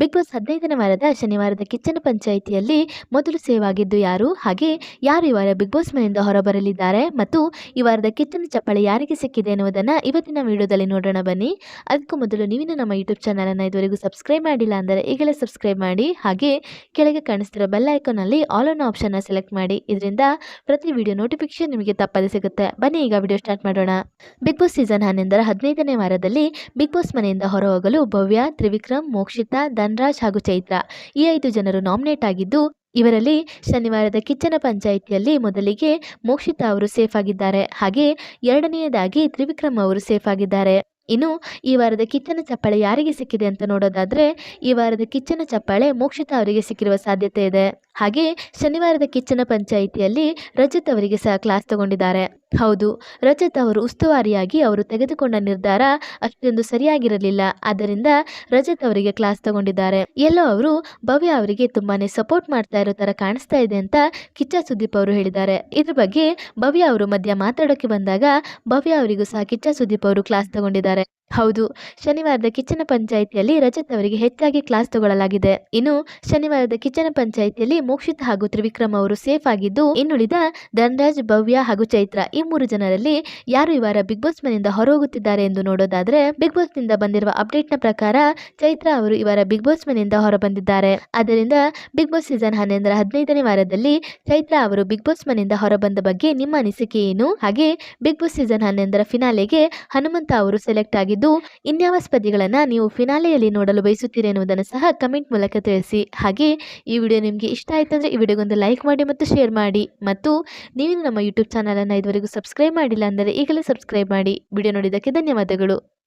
Big boss ಹದಿನೈದನೇ ವಾರದ ಶನಿವಾರದ ಕಿಚ್ಚನ ಪಂಚಾಯಿತಿಯಲ್ಲಿ ಮೊದಲು ಸೇವ್ ಆಗಿದ್ದು ಯಾರು? ಹಾಗೆ ಯಾರು ಈ ವಾರ ಬಿಗ್ ಬಾಸ್ ಮನೆಯಿಂದ ಹೊರಬರಲಿದ್ದಾರೆ? ಮತ್ತು ಈ ವಾರದ ಕಿಚ್ಚನ ಚಪ್ಪಳೆ ಯಾರಿಗೆ ಸಿಕ್ಕಿದೆ ಎನ್ನುವುದನ್ನು ಇವತ್ತಿನ ವಿಡಿಯೋದಲ್ಲಿ ನೋಡೋಣ ಬನ್ನಿ. ಅದಕ್ಕೂ ಮೊದಲು ನೀವಿನ ನಮ್ಮ ಯೂಟ್ಯೂಬ್ ಚಾನಲನ್ನು ಇದುವರೆಗೂ ಸಬ್ಸ್ಕ್ರೈಬ್ ಮಾಡಿಲ್ಲ ಅಂದರೆ ಈಗಲೇ ಸಬ್ಸ್ಕ್ರೈಬ್ ಮಾಡಿ. ಹಾಗೆ ಕೆಳಗೆ ಕಾಣಿಸ್ತಿರೋ ಬೆಲ್ ಐಕಾನಲ್ಲಿ ಆಲ್ ಆನ್ ಆಪ್ಷನ್ನ ಸೆಲೆಕ್ಟ್ ಮಾಡಿ. ಇದರಿಂದ ಪ್ರತಿ ವಿಡಿಯೋ ನೋಟಿಫಿಕೇಶನ್ ನಿಮಗೆ ತಪ್ಪದೇ ಸಿಗುತ್ತೆ. ಬನ್ನಿ, ಈಗ ವಿಡಿಯೋ ಸ್ಟಾರ್ಟ್ ಮಾಡೋಣ. ಬಿಗ್ ಬಾಸ್ ಸೀಸನ್ ಹನ್ನೊಂದರ ಹದಿನೈದನೇ ವಾರದಲ್ಲಿ ಬಿಗ್ ಬಾಸ್ ಮನೆಯಿಂದ ಹೊರಹೋಗಲು ಭವ್ಯ, ತ್ರಿವಿಕ್ರಮ್, ಮೋಕ್ಷಿತಾ ಧನ್ರಾಜ್ ಹಾಗೂ ಚೈತ್ರ. ಈ ಐದು ಜನರು ನಾಮಿನೇಟ್ ಆಗಿದ್ದು, ಇವರಲ್ಲಿ ಶನಿವಾರದ ಕಿಚ್ಚನ ಪಂಚಾಯಿತಿಯಲ್ಲಿ ಮೊದಲಿಗೆ ಮೋಕ್ಷಿತಾ ಅವರು ಸೇಫ್ ಆಗಿದ್ದಾರೆ. ಹಾಗೆ ಎರಡನೆಯದಾಗಿ ತ್ರಿವಿಕ್ರಮ್ ಅವರು ಸೇಫ್ ಆಗಿದ್ದಾರೆ. ಇನ್ನು ಈ ವಾರದ ಕಿಚ್ಚನ ಚಪ್ಪಾಳೆ ಯಾರಿಗೆ ಸಿಕ್ಕಿದೆ ಅಂತ ನೋಡೋದಾದ್ರೆ, ಈ ವಾರದ ಕಿಚ್ಚನ ಚಪ್ಪಾಳೆ ಮೋಕ್ಷಿತಾ ಅವರಿಗೆ ಸಿಕ್ಕಿರುವ ಸಾಧ್ಯತೆ ಇದೆ. ಹಾಗೆ ಶನಿವಾರದ ಕಿಚ್ಚನ ಪಂಚಾಯಿತಿಯಲ್ಲಿ ರಜತ್ ಅವರಿಗೆ ಸಹ ಕ್ಲಾಸ್ ತಗೊಂಡಿದ್ದಾರೆ. ಹೌದು, ರಜತ್ ಅವರು ಉಸ್ತುವಾರಿಯಾಗಿ ಅವರು ತೆಗೆದುಕೊಂಡ ನಿರ್ಧಾರ ಅಷ್ಟೊಂದು ಸರಿಯಾಗಿರಲಿಲ್ಲ. ಆದ್ದರಿಂದ ರಜತ್ ಅವರಿಗೆ ಕ್ಲಾಸ್ ತಗೊಂಡಿದ್ದಾರೆ. ಎಲ್ಲೋ ಅವರು ಭವ್ಯ ಅವರಿಗೆ ತುಂಬಾನೇ ಸಪೋರ್ಟ್ ಮಾಡ್ತಾ ಇರೋ ತರ ಕಾಣಿಸ್ತಾ ಇದೆ ಅಂತ ಕಿಚ್ಚ ಸುದೀಪ್ ಅವರು ಹೇಳಿದ್ದಾರೆ. ಇದ್ರ ಬಗ್ಗೆ ಭವ್ಯ ಅವರು ಮಧ್ಯ ಮಾತಾಡೋಕೆ ಬಂದಾಗ ಭವ್ಯ ಅವರಿಗೂ ಸಹ ಕಿಚ್ಚ ಸುದೀಪ್ ಅವರು ಕ್ಲಾಸ್ ತಗೊಂಡಿದ್ದಾರೆ. ಹೌದು. ಶನಿವಾರದ ಕಿಚ್ಚನ ಪಂಚಾಯಿತಿಯಲ್ಲಿ ರಜತ್ ಅವರಿಗೆ ಹೆಚ್ಚಾಗಿ ಕ್ಲಾಸ್ ತಗೊಳ್ಳಲಾಗಿದೆ. ಇನ್ನು ಶನಿವಾರದ ಕಿಚ್ಚನ ಪಂಚಾಯಿತಿಯಲ್ಲಿ ಮೋಕ್ಷಿತ್ ಹಾಗೂ ತ್ರಿವಿಕ್ರಮ್ ಅವರು ಸೇಫ್ ಆಗಿದ್ದು, ಇನ್ನುಳಿದ ಧನರಾಜ್, ಭವ್ಯ ಹಾಗೂ ಚೈತ್ರ ಈ ಮೂರು ಜನರಲ್ಲಿ ಯಾರು ಈ ವಾರ ಬಿಗ್ ಬಾಸ್ ಮನೆಯಿಂದ ಹೊರಹೋಗುತ್ತಿದ್ದಾರೆ ಎಂದು ನೋಡೋದಾದ್ರೆ, ಬಿಗ್ ಬಾಸ್ನಿಂದ ಬಂದಿರುವ ಅಪ್ಡೇಟ್ನ ಪ್ರಕಾರ ಚೈತ್ರ ಅವರು ಈ ವಾರ ಬಿಗ್ ಬಾಸ್ ಮನೆಯಿಂದ ಹೊರಬಂದಿದ್ದಾರೆ. ಆದ್ದರಿಂದ ಬಿಗ್ ಬಾಸ್ ಸೀಸನ್ ಹನ್ನೊಂದರ ಹದಿನೈದನೇ ವಾರದಲ್ಲಿ ಚೈತ್ರ ಅವರು ಬಿಗ್ ಬಾಸ್ ಮನೆಯಿಂದ ಹೊರಬಂದ ಬಗ್ಗೆ ನಿಮ್ಮ ಅನಿಸಿಕೆ ಏನು? ಹಾಗೆ ಬಿಗ್ ಬಾಸ್ ಸೀಸನ್ ಹನ್ನೊಂದರ ಫಿನಾಲೆಗೆ ಹನುಮಂತ ಅವರು ಸೆಲೆಕ್ಟ್ ಆಗಿದ್ದು ಇನ್ಯಾವ ಸ್ಪರ್ಧಿಗಳನ್ನು ನೀವು ಫಿನಾಲೆಯಲ್ಲಿ ನೋಡಲು ಬಯಸುತ್ತೀರಿ ಎನ್ನುವುದನ್ನು ಸಹ ಕಮೆಂಟ್ ಮೂಲಕ ತಿಳಿಸಿ. ಹಾಗೆ, ಈ ವಿಡಿಯೋ ನಿಮಗೆ ಇಷ್ಟ ಆಯಿತು ಅಂದರೆ ಈ ವಿಡಿಯೋಗೊಂದು ಲೈಕ್ ಮಾಡಿ ಮತ್ತು ಶೇರ್ ಮಾಡಿ. ಮತ್ತು ನೀವು ನಮ್ಮ ಯೂಟ್ಯೂಬ್ ಚಾನಲನ್ನು ಇದುವರೆಗೂ ಸಬ್ಸ್ಕ್ರೈಬ್ ಮಾಡಿಲ್ಲ ಅಂದರೆ ಈಗಲೇ ಸಬ್ಸ್ಕ್ರೈಬ್ ಮಾಡಿ. ವಿಡಿಯೋ ನೋಡಿದ್ದಕ್ಕೆ ಧನ್ಯವಾದಗಳು.